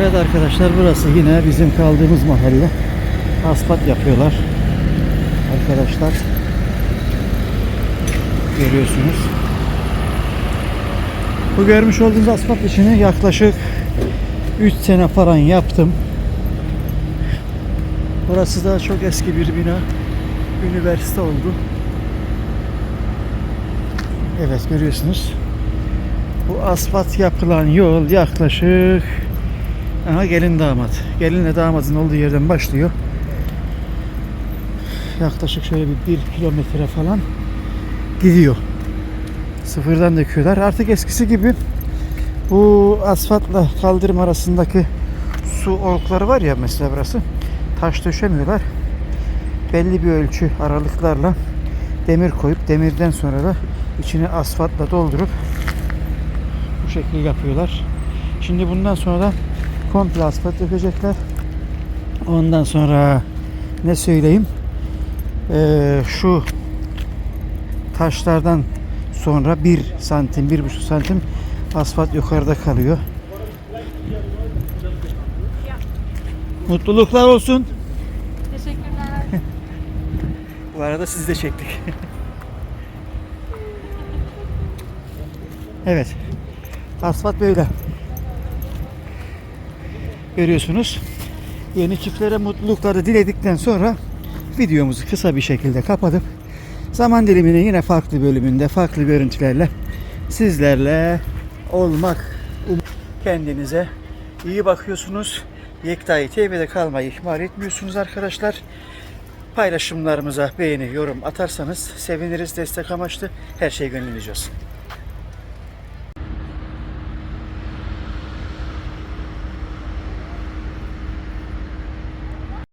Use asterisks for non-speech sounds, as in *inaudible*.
Evet arkadaşlar burası yine bizim kaldığımız mahalle. Asfalt yapıyorlar. Arkadaşlar görüyorsunuz. Bu görmüş olduğunuz asfalt işini yaklaşık 3 sene falan yaptım. Burası da çok eski bir bina. Üniversite oldu. Evet görüyorsunuz. Bu asfalt yapılan yol yaklaşık Aha gelin damat. Gelinle damadın olduğu yerden başlıyor. Yaklaşık şöyle bir, bir kilometre falan gidiyor. Sıfırdan döküyorlar. Artık eskisi gibi bu asfaltla kaldırım arasındaki su olukları var ya mesela burası. Taş döşemiyorlar. Belli bir ölçü aralıklarla demir koyup demirden sonra da içine asfaltla doldurup bu şekilde yapıyorlar. Şimdi bundan sonra da komple asfalt dökecekler. Ondan sonra ne söyleyeyim? Ee, şu taşlardan sonra bir santim, bir buçuk santim asfalt yukarıda kalıyor. Mutluluklar olsun. Teşekkürler. *laughs* Bu arada sizi de çektik. *laughs* evet. Asfalt böyle. Görüyorsunuz. Yeni çiftlere mutlulukları diledikten sonra videomuzu kısa bir şekilde kapatıp zaman diliminin yine farklı bölümünde farklı görüntülerle sizlerle olmak um- kendinize iyi bakıyorsunuz. Yekta'yı TV'de kalmayı ihmal etmiyorsunuz arkadaşlar. Paylaşımlarımıza beğeni, yorum atarsanız seviniriz. Destek amaçlı her şey gönlünüzce olsun.